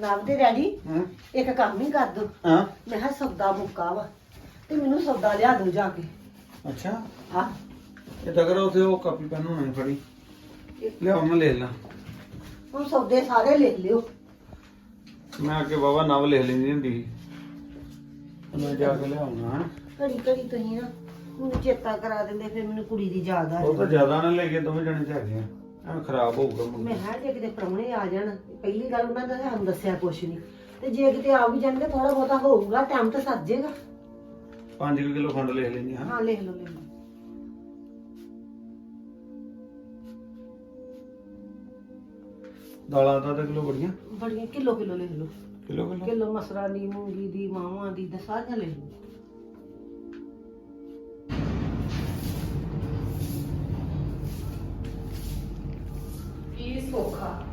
ਨਾਮ ਦੇ ਡੈਡੀ ਹਾਂ। ਇੱਕ ਕੰਮ ਹੀ ਕਰ ਦੋ। ਹਾਂ। ਮੈਂ ਕਿਹਾ ਸੌਦਾ ਮੁੱਕਾ ਵਾ ਤੇ ਮੈਨੂੰ ਸੌਦਾ ਲਿਆ ਦੋ ਜਾ ਕੇ। ਅੱਛਾ। ਹਾਂ। ਇਹ ਤਾਂ ਕਰੋ ਤੇ ਉਹ ਕਾਪੀ ਪੈਨ ਹੋਣਾ ਫੜੀ। ਲਿਆਓ ਮੈਂ ਲੈ ਲਾਂ। ਹੁਣ ਸੌਦੇ ਸਾਰੇ ਲਿਖ ਲਿਓ। ਮੈਂ ਅੱਗੇ ਬਾਬਾ ਨਵ ਲਿਖ ਲੈਂਦੀ ਹੁੰਦੀ ਸੀ। ਤੇ ਮੈਂ ਜਾ ਕੇ ਲਿਆਉਣਾ ਹਾਂ। ਘੜੀ ਘੜੀ ਤੁਸੀਂ ਨਾ ਮੈਨੂੰ ਚੇਤਾ ਕਰਾ ਦਿੰਦੇ ਫਿਰ ਮੈਨੂੰ ਕੁੜੀ ਦੀ ਯਾਦ ਆ ਉਹ ਤਾਂ ਜਾਂਦੀ। ਜ਼ਿਆਦਾ ਨਾ ਲੈ ਕੇ ਦੋਵੇਂ ਜਣੇ ਤੇ ਹੈਗੇ ਆ ਐਵੇਂ ਖਰਾਬ ਹੋਊਗਾ ਮੁੰਡਾ। ਮੈਂ ਕਿਹਾ ਜੇ ਕਿਤੇ ਪ੍ਰਾਹੁਣੇ ਆ ਜਾਣ ਪਹਿਲੀ ਗੱਲ ਉਹਨਾਂ ਦਾ ਸਾਨੂੰ ਦੱਸਿਆ ਕੁਛ ਨਹੀਂ। ਤੇ ਜੇ ਕਿਤੇ ਆ ਵੀ ਜਾਂਦੇ ਥੋੜਾ ਬਹੁਤਾ ਹੋਊਗਾ ਟਾਈਮ ਤਾਂ ਸਰ ਜਾਏਗਾ 5 ਕਿਲੋ ਖੰਡ ਲਿਖ ਲੈਂਦੀ ਹਾਂ। ਹਾਂ ਲਿਖ ਲਓ ਲਿਖ ਲਓ। ਦਾਲਾਂ ਦਾ ਤਾਂ ਕਿਲੋ ਬੜੀਆਂ। ਬੜੀਆਂ ਕਿਲੋ ਕਿਲੋ ਲਿਖ ਲਓ। Kilo kilo. ਕਿਲੋ ਮਸਰਾ ਦੀ ਮੂੰਗੀ ਦੀ ਮਾਵਾਂ ਦੀ ਸਾਰੀਆਂ ਲਿਖ ਲਓ।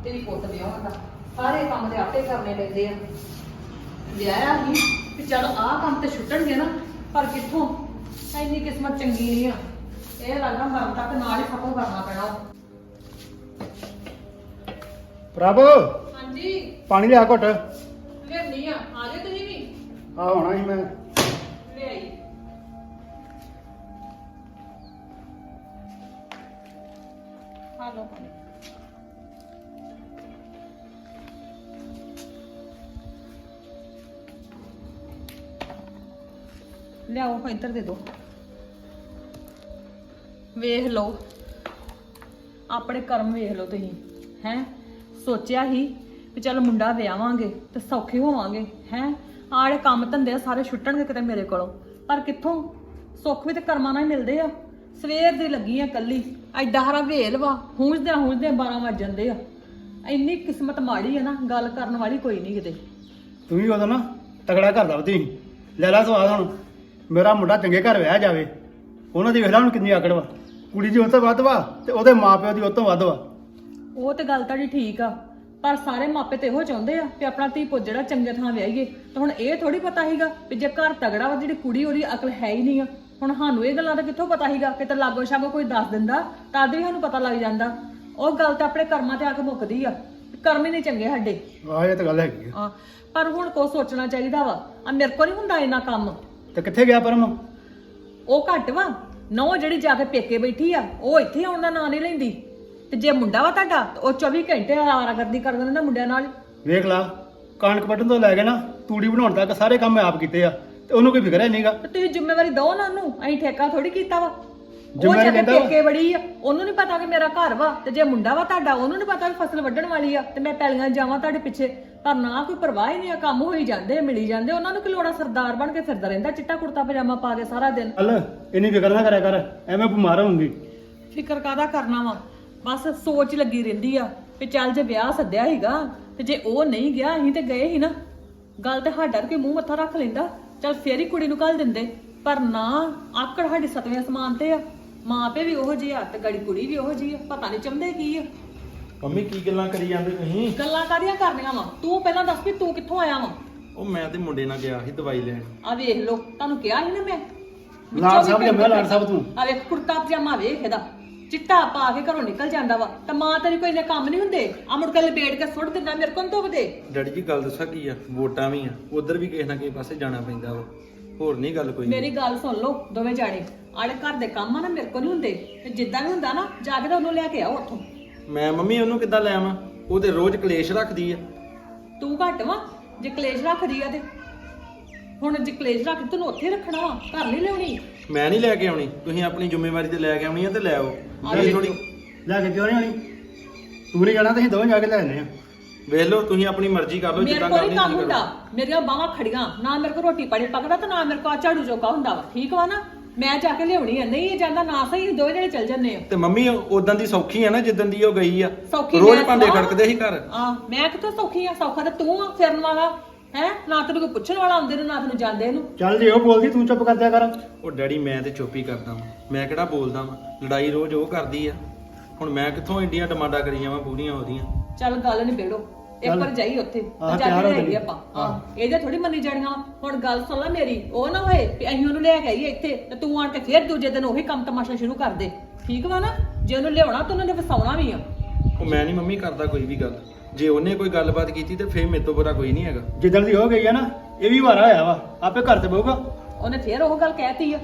ਤੇਰੀ ਪੁੱਤ ਵਿਆਹ ਦਾ। ਸਾਰੇ ਕੰਮ ਤੇ ਆਪੇ ਕਰਨੇ ਪੈਂਦੇ ਆ। ਵਿਆਹਿਆ ਹੀ ਕਿ ਚਲ ਆਹ ਕੰਮ ਤੇ ਛੁੱਟਣਗੇ ਨਾ ਪਰ ਕਿੱਥੋਂ? ਐਨੀ ਕਿਸਮਤ ਚੰਗੀ ਨਹੀਂ ਆ। ਇਹ ਲੱਗਦਾ ਮਰਨ ਤੱਕ ਨਾਲ ਹੀ ਸਫਲ ਕਰਨਾ ਪੈਣਾ। ਪ੍ਰਭ! ਹਾਂਜੀ। ਪਾਣੀ ਲਿਆ ਘੁੱਟ। ਲਿਆਨੀ ਆ। ਆ ਜਾਓ ਤੁਸੀਂ ਵੀ? ਆ ਹੋਣਾ ਸੀ ਮੈਂ। ਲਿਆਈ। ਹਾਲੋ ਲਿਆਓ ਇੱਧਰ ਦੇ ਦੋ। ਵੇਖ ਲਓ। ਆਪਣੇ ਕਰਮ ਵੇਖ ਲਓ ਤੁਸੀਂ, ਹੈ? ਸੋਚਿਆ ਹੀ ਵੀ ਚੱਲ ਮੁੰਡਾ ਵਿਆਹਾਂਗੇ ਤੇ ਸੌਖੇ ਹੋਵਾਂਗੇ, ਹੈ? ਆੜੇ ਕੰਮ ਧੰਦੇ ਸਾਰੇ ਛੁੱਟਣਗੇ ਕਿਤੇ ਮੇਰੇ ਕੋਲੋਂ। ਪਰ ਕਿੱਥੋਂ? ਸੁੱਖ ਵੀ ਤੇ ਕਰਮਾਂ ਨਾਲ ਹੀ ਮਿਲਦੇ ਆ। ਸਵੇਰ ਦੀ ਲੱਗੀ ਆ ਕੱਲੀ ਐਡਾ ਹਰਾ ਵੇਲ ਵਾ ਹੂੰਝਦੇ ਹੂੰਝਦੇ 12 ਵੱਜ ਜਾਂਦੇ ਆ। ਇੰਨੀ ਕਿਸਮਤ ਮਾੜੀ ਆ ਨਾ, ਗੱਲ ਕਰਨ ਵਾਲੀ ਕੋਈ ਨਹੀਂ ਕਿਤੇ। ਤੂੰ ਵੀ ਉਦੋਂ ਨਾ ਤਗੜਾ ਘਰ ਦਾ ਤੁਸੀਂ। ਲੈ ਲੈ ਸਵਾਦ ਹੁਣ। ਮੇਰਾ ਮੁੰਡਾ ਚੰਗੇ ਘਰ ਵਿਆਹ ਜਾਵੇ ਉਹਨਾਂ ਦੀ ਵੇਖ ਲੈ ਹੁਣ ਕਿੰਨੀ ਆਕੜ ਵਾ। ਕੁੜੀ ਦੀ ਉਹ ਤੋਂ ਵੱਧ ਵਾ ਤੇ ਉਹਦੇ ਮਾਪਿਓ ਦੀ ਉਹ ਤੋਂ ਵੱਧ ਵਾ। ਉਹ ਤੇ ਗੱਲ ਤੁਹਾਡੀ ਠੀਕ ਆ ਪਰ ਸਾਰੇ ਮਾਪੇ ਤੇ ਇਹੋ ਚਾਹੁੰਦੇ ਆ ਕਿ ਆਪਣਾ ਧੀ ਪੁੱਤ ਜਿਹੜਾ ਚੰਗੇ ਥਾਂ ਵਿਆਹੀਏ। ਤਾਂ ਹੁਣ ਇਹ ਥੋੜੀ ਪਤਾ ਸੀਗਾ ਵੀ ਜੇ ਘਰ ਤਗੜਾ ਵਾ ਜਿਹੜੀ ਕੁੜੀ ਉਹਦੀ ਅਕਲ ਹੈ ਹੀ ਨਹੀਂ ਆ। ਹੁਣ ਸਾਨੂੰ ਇਹ ਗੱਲਾਂ ਦਾ ਕਿੱਥੋਂ ਪਤਾ ਸੀਗਾ ਕਿ ਤੇ ਲਾਗੋ ਛਾਗੋ ਕੋਈ ਦੱਸ ਦਿੰਦਾ ਤਦ ਵੀ ਸਾਨੂੰ ਪਤਾ ਲੱਗ ਜਾਂਦਾ। ਉਹ ਗੱਲ ਤਾਂ ਆਪਣੇ ਕਰਮਾਂ ਤੇ ਆ ਕੇ ਮੁੱਕਦੀ ਆ ਕਰਮ ਹੀ ਨਹੀਂ ਚੰਗੇ ਸਾਡੇ। ਆਹ ਇਹ ਤਾਂ ਗੱਲ ਹੈਗੀ ਆ। ਆ ਪਰ ਹੁਣ ਕੋ ਸੋਚਣਾ ਚਾਹੀਦਾ ਵਾ। ਆ ਮੇਰੇ ਕੋਲ ਨਹੀਂ ਹੁੰਦਾ ਇੰਨਾ ਕੰਮ। ਤੇ ਕਿੱਥੇ ਗਿਆ ਪਰਮ? ਉਹ ਘੱਟ ਵਾ। ਨੌ ਜਿਹੜੀ ਜਾ ਕੇ ਪੇਕੇ ਬੈਠੀ ਆ ਉਹ ਇੱਥੇ ਆਉਣ ਦਾ ਨਾਂ ਨਹੀਂ ਲੈਂਦੀ। ਤੇ ਜੇ ਮੁੰਡਾ ਵਾ ਤੁਹਾਡਾ ਤੇ ਉਹ 24 ਘੰਟੇ ਆਵਾਰਾਗਰਦੀ ਕਰ ਦਿੰਦਾ ਮੁੰਡਿਆਂ ਨਾਲ। ਵੇਖ ਲਾ ਕਣਕ ਵੱਢਣ ਤੋਂ ਲੈ ਕੇ ਨਾ ਤੂੜੀ ਬਣਾਉਣ ਤੱਕ ਸਾਰੇ ਕੰਮ ਮੈਂ ਆਪ ਕੀਤੇ ਆ ਤੇ ਉਹਨੂੰ ਕੋਈ ਫਿਕਰ ਹੈ ਨਹੀਂਗਾ ਤੇ ਤੁਸੀਂ ਜ਼ਿੰਮੇਵਾਰੀ ਦੋ ਨਾ ਉਹਨੂੰ ਅਸੀਂ ਠੇਕਾ ਥੋੜੀ ਕੀਤਾ ਵਾ। ਉਹ ਜਦ ਕਹਿੰਦਾ ਵਾ। ਪੇਕੇ ਬੜੀ ਆ ਉਹਨੂੰ ਨਹੀਂ ਪਤਾ ਕਿ ਮੇਰਾ ਘਰ ਵਾ ਤੇ ਜੇ ਮੁੰਡਾ ਵਾ ਤੁਹਾਡਾ ਉਹਨੂੰ ਨਹੀਂ ਪਤਾ ਵੀ ਫਸਲ ਵੱਢਣ ਵਾਲੀ ਆ ਤੇ ਮੈਂ ਪੈਲੀਆਂ ਜਾਵਾਂ ਤੁਹਾਡੇ ਪਿੱਛੇ। ਪਰ ਨਾ ਕੋਈ ਪਰਵਾਹ ਹੀ ਨਹੀਂ ਆ ਕੰਮ ਹੋਈ ਜਾਂਦੇ ਮਿਲੀ ਜਾਂਦੇ ਉਹਨਾਂ ਨੂੰ ਕਿ ਲੋੜਾ ਸਰਦਾਰ ਬਣ ਕੇ ਫਿਰਦਾ ਰਹਿੰਦਾ ਚਿੱਟਾ ਕੁੜਤਾ ਪਜਾਮਾ ਪਾ ਕੇ ਸਾਰਾ ਦਿਨ। ਚੱਲ ਇੰਨੀ ਫਿਕਰ ਨਾ ਕਰਿਆ ਕਰ ਐਵੇਂ ਬਿਮਾਰ ਹੋਊਂਗੀ। ਫਿਕਰ ਕਾਦਾ ਕਰਨਾ ਵਾ? ਬਸ ਸੋਚ ਲੱਗੀ ਰਹਿੰਦੀ ਆ ਵੀ ਚੱਲ ਜੇ ਵਿਆਹ ਸੱਦਿਆ ਹੀਗਾ ਤੇ ਜੇ ਉਹ ਨਹੀਂ ਗਿਆ ਅਸੀਂ ਤੇ ਗਏ ਹੀ ਨਾ। ਗੱਲ ਤੇ ਸਾਡਾ ਕੋਈ ਮੂੰਹ ਮੱਥਾ ਰੱਖ ਲੈਂਦਾ। ਚੱਲ ਫੇਰ ਹੀ ਕੁੜੀ ਨੂੰ ਕੱਲ ਦਿੰਦੇ। ਪਰ ਨਾ ਆਕੜ ਸਾਡੀ ਸਤਵੇਂ ਅਸਮਾਨ ਤੇ ਆ। ਮਾਂ ਪਿਓ ਵੀ ਉਹੋ ਜਿਹੀ ਆ ਤੇ ਗੜੀ ਕੁੜੀ ਵੀ ਉਹੋ ਜਿਹੀ ਆ ਪਤਾ ਨਹੀਂ ਚੰਦੇ ਕੀ ਆ। ਮੰਮੀ ਕੀ ਗੱਲਾਂ ਕਰੀ ਜਾਂਦੇ ਤੁਸੀਂ? ਗੱਲਾਂ ਕਾਦੀਆਂ ਕਰਨੀਆਂ ਵਾ? ਤੂੰ ਪਹਿਲਾਂ ਦੱਸ ਵੀ ਤੂੰ ਕਿੱਥੋਂ ਆਇਆ ਵਾ? ਉਹ ਮੈਂ ਤੇ ਮੁੰਡੇ ਨਾਲ ਗਿਆ ਸੀ ਦਵਾਈ ਲੈਣ। ਆ ਵੇਖ ਲੋ ਤੁਹਾਨੂੰ ਕਿਹਾ ਸੀ ਨਾ ਮੈਂ? ਲਾੜ ਸਾਹਿਬ ਜੰਮਿਆ ਲਾੜ ਸਾਹਿਬ ਤੂੰ। ਆ ਵੇਖ ਕੁੜਤਾ ਪਜਾਮਾ ਵੇਖ ਇਹਦਾ। ਚਿੱਟਾ ਪਾ ਕੇ ਘਰੋਂ ਨਿਕਲ ਜਾਂਦਾ ਵਾ। ਤਾਂ ਮਾਂ ਤੇਰੀ ਕੋਈ ਨੇ ਕੰਮ ਨਹੀਂ ਹੁੰਦੇ? ਆ ਮੁੜ ਕੇ ਲਪੇਟ ਕੇ ਸੁੱਟ ਦਿੰਦਾ ਮੇਰੇ ਕੋਲ ਨੀ ਧੁੱਪਦੇ ਡੈਡੀ ਜੀ ਗੱਲ ਦੱਸਾਂ ਕੀ ਆ? ਵੋਟਾਂ ਵੀ ਆ। ਉਧਰ ਵੀ ਕਿਸੇ ਨਾ ਕਿਸੇ ਪਾਸੇ ਜਾਣਾ ਪੈਂਦਾ ਵਾ। ਹੋਰ ਨਹੀਂ ਗੱਲ ਕੋਈ। ਮੇਰੀ ਗੱਲ ਸੁਣ ਲਓ ਦੋਵੇਂ ਜਾਣੇ। ਆਲੇ ਘਰ ਦੇ ਕੰਮ ਆ ਨਾ ਮੇਰੇ ਕੋਲ ਨਹੀਂ ਹੁੰਦੇ ਤੇ ਜਿੱਦਾਂ ਵੀ ਹੁੰਦਾ ਨਾ ਜਾ ਕੇ ਤਾਂ ਉਹਨੂੰ ਲੈ ਕੇ ਆਓ ਉੱਥੋਂ। ਮੈਂ ਮੰਮੀ ਉਹਨੂੰ ਕਿੱਦਾਂ ਲੈ ਆਵਾਂ? ਉਹ ਤੇ ਰੋਜ਼ ਕਲੇਸ਼ ਰੱਖਦੀ ਆ। ਤੂੰ ਘੱਟ ਵਾ ਜੇ ਕਲੇਸ਼ ਰੱਖਦੀ ਆ ਤੇ। ਹੁਣ ਜੇ ਕਲੇਸ਼ ਰੱਖ ਤੈਨੂੰ ਉੱਥੇ ਹੀ ਰੱਖਣਾ ਵਾ ਘਰ ਨਹੀਂ ਲਿਆਉਣੀ। ਮੈਂ ਨਹੀਂ ਲੈ ਕੇ ਆਉਣੀ। ਤੁਸੀਂ ਆਪਣੀ ਜ਼ਿੰਮੇਵਾਰੀ ਤੇ ਲੈ ਕੇ ਆਉਣੀ ਆ ਤੇ ਲੈ ਆਓ। ਮੇਰੀ ਥੋੜੀ ਲੈ ਕੇ ਕਿਉਂ ਨਹੀਂ ਆਣੀ ਤੂੰ ਨਹੀਂ ਜਾਣਾ ਤੇ ਅਸੀਂ ਦੋਵੇਂ ਜਾ ਕੇ ਲੈ ਆਨੇ ਆ। ਵੇਖ ਲਓ ਤੁਸੀਂ ਆਪਣੀ ਮਰਜ਼ੀ ਕਰ ਲਓ ਮੇਰੇ ਜਿੱਦਾਂ ਕੋਲ ਕਰਨੀ ਨਹੀਂ ਕੰਮ ਤੁਸੀਂ ਹੁੰਦਾ। ਮੇਰੀਆਂ ਬਾਹਾਂ ਖੜੀਆਂ। ਨਾ ਮੇਰੇ ਕੋਲ ਰੋਟੀ ਪਾਣੀ ਪੱਕਦਾ ਤੇ ਨਾ ਮੇਰੇ ਕੋਲ ਆਹ ਝਾੜੂ ਚੌਕਾ ਹੁੰਦਾ ਵਾ। ਠੀਕ ਵਾ ਨਾ? ਮੈਂ ਜਾ ਕੇ ਲਿਆਉਣੀ ਆ। ਨਹੀਂ ਇਹ ਜਾਂਦਾ ਨਾ ਸਹੀ ਦੋਵੇਂ ਜਣੇ ਚੱਲ ਜੰਨੇ ਆ। ਤੇ ਮੰਮੀ ਉਦਾਂ ਦੀ ਸੌਖੀ ਆ ਨਾ ਜਿੱਦਾਂ ਦੀ ਉਹ ਗਈ ਆ। ਸੌਖੀ ਰੋਜ਼ ਮੈਂ ਭਾਂਡੇ। ਖੜਕਦੇ ਸੀ ਘਰ। ਆ ਮੈਂ ਕਿੱਥੋਂ ਸੌਖੀ ਆ? ਸੌਖਾ ਤੇ ਤੂੰ ਆ ਫਿਰਨ ਵਾਲਾ। ਹੈ? ਨਾ ਤੈਨੂੰ ਕੋਈ ਪੁੱਛਣ ਵਾਲਾ ਆਉਂਦੇ ਨੂੰ ਨਾ ਤੈਨੂੰ ਜਾਂਦੇ ਨੂੰ ਚੱਲ ਜੇ ਉਹ ਬੋਲਦੀ ਤੂੰ ਚੁੱਪ ਕਰ ਦਿਆ ਕਰ। ਉਹ ਡੈਡੀ ਮੈਂ ਤੇ ਚੁੱਪ ਹੀ ਕਰਦਾ ਵਾਂ। ਮੈਂ ਕਿਹੜਾ ਬੋਲਦਾ ਵਾਂ? ਲੜਾਈ ਰੋਜ਼ ਉਹ ਕਰਦੀ ਆ। ਹੁਣ ਮੈਂ ਕਿੱਥੋਂ ਇੰਡੀਆਂ ਡਿਮਾਂਡਾਂ ਕਰੀ ਜਾਵਾਂ ਪੂਰੀਆਂ ਉਹਦੀਆਂ। ਚੱਲ ਗੱਲ ਨਹੀਂ ਬੇੜੋ ਇੱਕ ਚੱਲ। ਵਾਰ ਜਾਈ ਉੱਥੇ ਆਹ, ਤੇ ਜਾ ਤਿਆਰ ਕੇ ਹੋ ਚੱਲੀਏ। ਆਪਾਂ। ਆ ਇਹਦੇ ਥੋੜੀ ਮੰਨੀ ਜਾਣੀਆਂ। ਹੁਣ ਗੱਲ ਸੁਣ ਲੈ ਮੇਰੀ ਉਹ ਨਾ ਹੋਏ ਵੀ ਅਸੀਂ ਉਹਨੂੰ ਲੈ ਕੇ ਆਈਏ ਇੱਥੇ ਤੇ ਤੂੰ ਆਣ ਕੇ ਫੇਰ ਦੂਜੇ ਦਿਨ ਉਹੀ ਕੰਮ ਤਮਾਸ਼ਾ ਸ਼ੁਰੂ ਕਰ ਦੇ। ਠੀਕ ਵਾ ਨਾ? ਜੇ ਉਹਨੂੰ ਲਿਆਉਣਾ ਤਾਂ ਉਹਨੇ ਵਸਾਉਣਾ ਵੀ ਆ। ਉਹ ਮੈਂ ਨਹੀਂ ਮੰਮੀ ਕਰਦਾ ਕੋਈ ਵੀ ਗੱਲ। ਜੇ ਉਹਨੇ ਕੋਈ ਗੱਲਬਾਤ ਕੀਤੀ ਤੇ ਫੇਰ ਮੇਰੇ ਤੋਂ ਬੁਰਾ ਕੋਈ ਨਹੀਂ ਹੈਗਾ। ਜਿੱਦਣ ਦੀ ਹੋ ਗਈ ਆ ਨਾ ਇਹ ਵੀ ਵਾਰਾ ਹੋਇਆ ਵਾ। ਆਪੇ ਘਰ ਤੇ ਬਹੂਗਾ। ਉਹਨੇ ਫੇਰ ਉਹ ਗੱਲ ਕਹਿਤੀ ਆ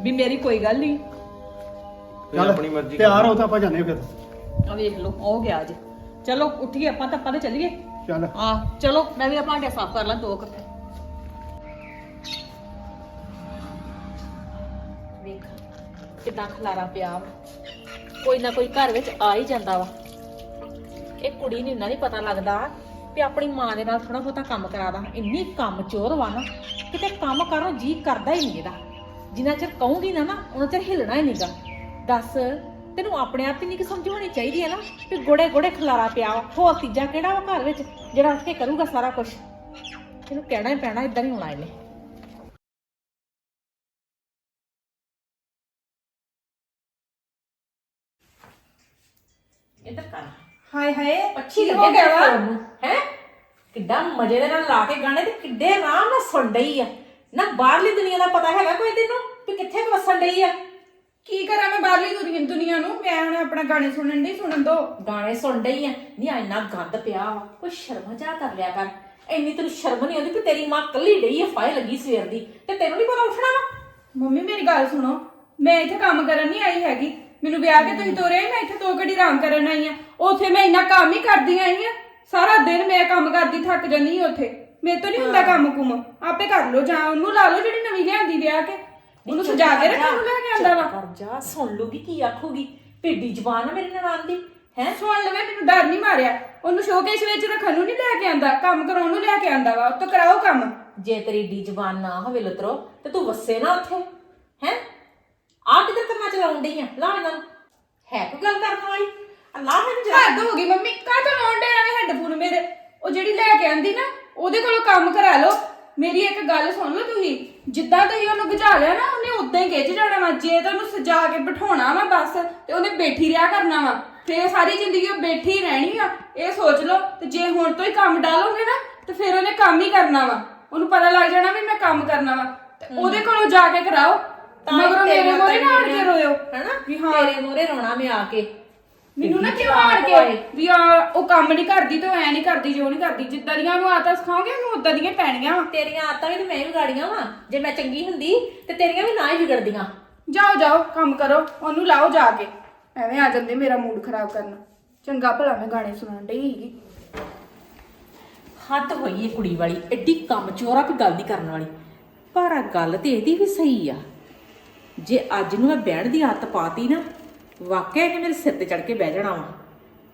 ਵੀ ਮੇਰੀ ਕੋਈ ਗੱਲ ਨਹੀਂ ਫਿਰ ਆਪਣੀ ਮਰਜ਼ੀ ਤਿਆਰ ਹੋ ਤਾਂ ਆਪਾਂ ਹਾਂ ਫਿਰ। ਆ ਵੇਖ ਲਓ ਉਹ ਗਿਆ ਅੱਜ ਚਲੋ ਉੱਠੀਏ ਆਪਾਂ ਤਾਂ ਆਪਾਂ ਤੇ ਚੱਲੀਏ। ਚੱਲ। ਆ ਚਲੋ ਮੈਂ ਵੀ ਆ ਭਾਂਡੇ ਸਾਫ਼ ਕਰ ਲਾਂ ਦੋ ਕੱਪੇ ਵੇਖ ਕਿਦਾਂ ਖਲਾਰਾ ਪਿਆ ਵਾ। ਕੋਈ ਨਾ ਕੋਈ ਘਰ ਵਿੱਚ ਆ ਹੀ ਜਾਂਦਾ ਵਾ। ਇਹ ਕੁੜੀ ਨੂੰ ਇੰਨਾ ਨਹੀਂ ਪਤਾ ਲੱਗਦਾ ਵੀ ਆਪਣੀ ਮਾਂ ਦੇ ਨਾਲ ਥੋੜਾ ਬਹੁਤਾ ਕੰਮ ਕਰਾਦਾ ਇੰਨੀ ਕੰਮ ਚੋਰ ਵਾ ਨਾ ਕਿਤੇ ਕੰਮ ਕਰਨ ਜੀ ਕਰਦਾ ਹੀ ਨਹੀਂ ਇਹਦਾ। ਜਿੰਨਾ ਚਿਰ ਕਹੂੰਗੀ ਨਾ ਨਾ ਉਹਨਾਂ ਚਿਰ ਹਿੱਲਣਾ ਹੀ ਨਹੀਂਗਾ ਦੱਸ ਤੈਨੂੰ ਆਪਣੇ ਆਪ ਹੀ ਨਹੀਂ ਕਿ ਸਮਝ ਹੋਣੀ ਚਾਹੀਦੀ ਹੈ ਨਾ ਵੀ ਗੋੜੇ ਗੋੜੇ ਖਲਾਰਾ ਪਿਆ ਵਾ। ਹੋਰ ਤੀਜਾ ਕਿਹੜਾ ਵਾ ਘਰ ਵਿੱਚ ਜਿਹੜਾ ਉੱਠ ਕੇ ਕਰੂਗਾ ਸਾਰਾ ਕੁਝ ਇਹਨੂੰ ਕਹਿਣਾ ਹੀ ਪੈਣਾ ਇਦਾਂ ਨਹੀਂ ਹੋਣਾ ਇਹਨੇ। ਇੱਧਰ ਕਰ। ਹਾਏ ਹਾਏ ਅੱਛੀ ਕੀ ਲੱਗੇ ਹੋ ਗਿਆ ਵਾ? ਹੈ? ਕਿੱਡਾ ਮਜ਼ੇ ਦੇ ਨਾਲ ਲਾ ਕੇ ਗਾਣੇ ਤੇ ਕਿੱਡੇ ਆਰਾਮ ਨਾਲ ਸੁਣ ਡਈ ਆ। ਨਾ ਬਾਹਰਲੀ ਦੁਨੀਆ ਦਾ ਪਤਾ ਹੈਗਾ ਕੋਈ ਤੈਨੂੰ ਵੀ ਕਿੱਥੇ ਕੁ ਵਸਣ ਡਈ ਆ? ਕੀ ਕਰਾਂ ਮੈਂ ਬਾਹਰਲੀ ਦੁਨੀਆ ਦੁਨੀਆ ਨੂੰ? ਮੈਂ ਹੁਣ ਆਪਣਾ ਗਾਣੇ ਸੁਣਨ ਦੀ ਸੁਣਨ ਦੋ। ਗਾਣੇ ਸੁਣ ਡਈ ਆ। ਨਹੀਂ ਇੰਨਾ ਗੰਦ ਪਿਆ ਵਾ। ਕੋਈ ਸ਼ਰਮ ਜਾ ਕਰ ਲਿਆ ਕਰ। ਇੰਨੀ ਤੈਨੂੰ ਸ਼ਰਮ ਨਹੀਂ ਆਉਂਦੀ ਵੀ ਤੇਰੀ ਮਾਂ ਕੱਲੀ ਡਈ ਆ ਫਾਇ ਲੱਗੀ ਸਵੇਰ ਦੀ। ਤੇ ਤੈਨੂੰ ਨਹੀਂ ਪਤਾ ਉੱਠਣਾ ਵਾ? ਮੰਮੀ ਮੇਰੀ ਗੱਲ ਸੁਣੋ। ਮੈਂ ਇੱਥੇ ਕੰਮ ਕਰਨ ਨਹੀਂ ਆਈ ਹੈਗੀ। ਮੈਨੂੰ ਵਿਆਹ ਕੇ ਤੁਸੀਂ ਤੋਰੇ ਮੈਂ ਇੱਥੇ ਦੋ ਘੜੀ ਆਰਾਮ ਕਰਨ ਆਈ ਆ। ਉੱਥੇ ਮੈਂ ਇੰਨਾ ਕੰਮ ਹੀ ਕਰਦੀ ਆਈ ਆ। ਸਾਰਾ ਦਿਨ ਮੈਂ ਕੰਮ ਕਰਦੀ ਥੱਕ ਜਾਂਦੀ ਹਾਂ ਉੱਥੇ। ਮੇਰੇ ਤੋਂ ਨਹੀਂ ਹੁੰਦਾ ਕੰਮ ਕੁਮ ਆਪੇ ਕਰ ਲਓ ਜਾਂ ਉਹਨੂੰ ਲਾ ਲਓ ਜਿਹੜੀ ਨਵੀਂ ਲਿਆਂਦੀ ਵਿਆਹ ਕੇ। ਉਹਨੂੰ ਸਜਾ ਕੇ ਰੱਖਣ ਨੂੰ ਲੈ ਕੇ ਆਂਦਾ ਵਾ। ਕਰ ਜਾ ਸੁਣ ਲੂਗੀ ਕੀ ਆਖੂਗੀ? ਭੇਡੀ ਜ਼ਬਾਨ ਆ ਮੇਰੇ ਨਾਲ ਦੀ ਹੈ? ਸੁਣ ਲਵੇ ਮੈਨੂੰ ਡਰ ਨਹੀਂ ਮਾਰਿਆ। ਉਹਨੂੰ ਸ਼ੋਕੇਸ਼ ਵਿੱਚ ਰੱਖਣ ਨੂੰ ਨਹੀਂ ਲੈ ਕੇ ਆਂਦਾ ਕੰਮ ਕਰਾਉਣ ਨੂੰ ਲੈ ਕੇ ਆਂਦਾ ਵਾ ਉਹ ਤੋਂ ਕਰਾਓ ਕੰਮ। ਜੇ ਤੇਰੀ ਡੀ ਜ਼ਬਾਨ ਨਾ ਹੋਵੇ ਲਤਰੋ ਤੇ ਤੂੰ ਵਸੇ ਨਾ ਉੱਥੇ ਹੈ? ਆ ਕਿੱਧਰ ਕਰਨਾ ਚਲਾਉਣ ਡਈ ਆ? ਲਾ ਇਹਨਾਂ ਨੂੰ। ਹੈ ਕੋਈ ਗੱਲ ਕਰਨ ਵਾਲੀ? ਅੱਲਾਹ ਮੈਨੂੰ ਜਰਾ ਹੱਦ ਹੋ ਗਈ ਮੰਮੀ ਕਾਹ ਤੋਂ ਲਾਉਣ ਦੇ ਐਵੇਂ ਹੈੱਡਫੋਨ ਮੇਰੇ? ਉਹ ਜਿਹੜੀ ਲੈ ਕੇ ਆਂਦੀ ਨਾ ਉਹਦੇ ਕੋਲੋਂ ਕੰਮ ਕਰਾ ਲਓ। ਮੇਰੀ ਇੱਕ ਗੱਲ ਸੁਣ ਲਓ ਤੁਸੀਂ। ਜਿੱਦਾਂ ਤੁਸੀਂ ਉਹਨੂੰ ਗਜਾ ਲਿਆ ਨਾ ਉਹਨੇ ਉਦਾਂ ਹੀ ਖਿੱਚ ਜਾਣਾ ਵਾ। ਜੇ ਤਾਂ ਉਹਨੂੰ ਸਜਾ ਕੇ ਬਿਠਾਉਣਾ ਵਾ ਬਸ ਤੇ ਉਹਨੇ ਬੈਠੀ ਰਿਹਾ ਕਰਨਾ ਵਾ। ਫੇਰ ਸਾਰੀ ਜ਼ਿੰਦਗੀ ਉਹ ਬੈਠੀ ਰਹਿਣੀ ਆ। ਇਹ ਸੋਚ ਲਓ ਤੇ ਜੇ ਹੁਣ ਤੋਂ ਹੀ ਕੰਮ ਡਾਲੋਗੇ ਨਾ ਤੇ ਫਿਰ ਉਹਨੇ ਕੰਮ ਹੀ ਕਰਨਾ ਵਾ। ਉਹਨੂੰ ਪਤਾ ਲੱਗ ਜਾਣਾ ਵੀ ਮੈਂ ਕੰਮ ਕਰਨਾ ਵਾ। ਤੇ ਉਹਦੇ ਕੋਲੋਂ ਜਾ ਕੇ ਕਰਾਓ। ਮਗਰੋਂ ਮੇਰੇ ਮੋਰੇ ਨਾ ਆਣ ਕੇ ਰੋਇਓ। ਹੈਨਾ? ਵੀ ਹਾਂ। ਤੇਰੇ ਮੂਹਰੇ ਰੋਣਾ ਮੈਂ ਆ ਕੇ। ਮੈਨੂੰ ਨਾ ਕਿਉਂ ਆਣ ਕੇ। ਵੀ ਆ ਉਹ ਕੰਮ ਨਹੀਂ ਕਰਦੀ ਤੇ ਐ ਨਹੀਂ ਕਰਦੀ ਜੋ ਨਹੀਂ ਕਰਦੀ। ਜਿੱਦਾਂ ਦੀਆਂ ਉਹਨੂੰ ਆਦਤਾਂ ਸਿਖਾਓਗੇ ਉਹਨੂੰ ਉਦਾਂ ਦੀਆਂ ਪੈਣੀਆਂ ਵਾ। ਤੇਰੀਆਂ ਆਦਤਾਂ ਵੀ ਤੇ ਮੈਂ ਵੀ ਗਾੜੀਆਂ ਵਾ। ਜੇ ਮੈਂ ਚੰਗੀ ਹੁੰਦੀ ਤੇ ਤੇਰੀਆਂ ਵੀ ਨਾ ਹੀ ਵਿਗੜਦੀਆਂ। ਜਾਓ ਜਾਓ ਕੰਮ ਕਰੋ। ਉਹਨੂੰ ਲਾਓ ਜਾ ਕੇ। ਐਵੇਂ ਆ ਜਾਂਦੇ ਮੇਰਾ ਮੂਡ ਖਰਾਬ ਕਰਨ। ਚੰਗਾ ਭਲਾ ਮੈਂ ਗਾਣੇ ਸੁਣਾਉਣ ਡਈ ਸੀਗੀ। ਹੱਦ ਹੋਈ ਇਹ ਕੁੜੀ ਵਾਲੀ। ਐਡੀ ਕੰਮ ਚੋਰਾ ਵੀ ਗੱਲ ਦੀ ਕਰਨ ਵਾਲੀ। ਪਰ ਆ ਗੱਲ ਤੇ ਇਹਦੀ ਵੀ ਸਹੀ ਆ। ਜੇ ਅੱਜ ਨੂੰ ਮੈਂ ਬਹਿਣ ਦੀ ਆਦਤ ਪਾਤੀ ਨਾ ਵਾਕਿਆ ਇਹਨੇ ਮੇਰੇ ਸਿਰ ਤੇ ਚੜ ਕੇ ਬਹਿ ਜਾਣਾ ਵਾ।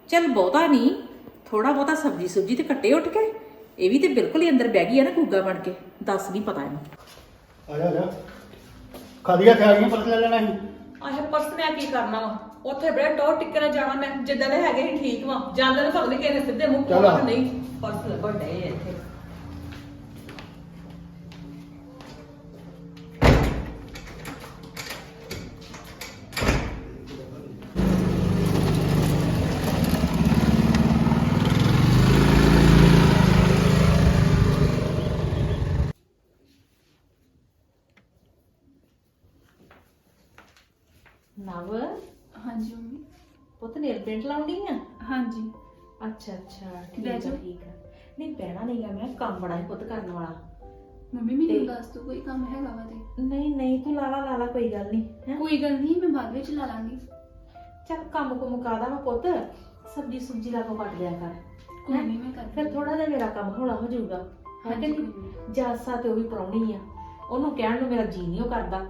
ਚੱਲ ਬਹੁਤਾ ਨਹੀਂ ਥੋੜਾ ਬਹੁਤਾ ਸਬਜੀ ਸੁਬਜੀ ਤੇ ਕੱਟੇ ਉੱਠ ਕੇ ਇਹ ਵੀ ਤੇ ਬਿਲਕੁਲ ਹੀ ਅੰਦਰ ਬਹਿ ਗਈ ਆ ਨਾ ਗੁੱਗਾ ਬਣ ਕੇ ਦੱਸ ਨਹੀਂ ਪਤਾ ਇਹਨੂੰ। ਆ ਜਾ ਆ ਜਾ। ਖਾਦੀਆਂ ਤਿਆਰੀਆਂ ਪਰਸ ਲੈ ਲੈਣਾ ਸੀ। ਆਹ ਪਰਸ ਮੈਂ ਕੀ ਕਰਨਾ ਵਾ? ਉੱਥੇ ਬੜਾ ਟੋਰ ਟਿੱਕਣਾ ਜਾਣਾ ਮੈਂ ਜਿੱਦਾਂ ਦੇ ਹੈਗੇ ਸੀ ਠੀਕ ਵਾ। ਜਾਂਦੇ ਨੇ ਭਗਦੇ ਕਿਸੇ ਨੇ ਸਿੱਧੇ ਮੂੰਹ ਚੱਲ ਕੋਲ। ਨਹੀਂ ਪਰਸ ਲੱਭਣ ਡਏ ਆ ਇੱਥੇ ਨਵ ਹਾਂਜੀ ਮੰਮੀ ਪੁੱਤ ਨੇਲ ਪੇਂਟ ਲਾਉਣੀ ਆ? ਹਾਂਜੀ। ਅੱਛਾ ਅੱਛਾ ਠੀਕ ਬਹਿ ਆ ਜਾਓ। ਠੀਕ ਆ। ਨਹੀਂ ਬਹਿਣਾ ਨਹੀਂ ਗਾ ਮੈਂ ਕੰਮ ਬੜਾ ਹੀ ਪੁੱਤ ਕਰਨ ਵਾਲਾ। ਮੰਮੀ ਮੈਨੂੰ ਤੇ- ਦੱਸ ਦੋ ਕੋਈ ਕੰਮ ਹੈਗਾ ਵਾ ਤੇ? ਨਹੀਂ ਨਹੀਂ ਤੂੰ ਲਾਲਾ ਲਾਲਾ ਕੋਈ ਗੱਲ ਨਹੀਂ ਹੈ? ਕੋਈ ਗੱਲ ਨਹੀਂ ਮੈਂ ਬਾਅਦ ਵਿੱਚ ਲਾ ਲਾਂਗੀ। ਚੱਲ ਕੰਮ ਕੋ ਮੁਕਾਦਾ ਵਾ ਪੁੱਤ। ਸਬਜੀ ਸੁਬਜੀ ਲਾ ਕੋ ਕੱਟ ਲਿਆ ਕਰ ਕੋਈ ਹੈਂ? ਨਹੀਂ ਮੈਂ ਕਰ ਫਿਰ ਥੋੜਾ ਜਿਹਾ ਮੇਰਾ ਕੰਮ ਹੌਲਾ ਹੋ ਜਾਊਗਾ। ਹੈ ਕਿ ਨਹੀਂ। ਜਾਸਾ ਤੇ ਉਹ ਵੀ ਪਰਾਉਣੀ ਆ। ਉਹਨੂੰ ਕਹਿਣ ਨੂੰ ਮੇਰਾ ਜੀ ਨਹੀਂ ਉਹ ਕਰਦਾ।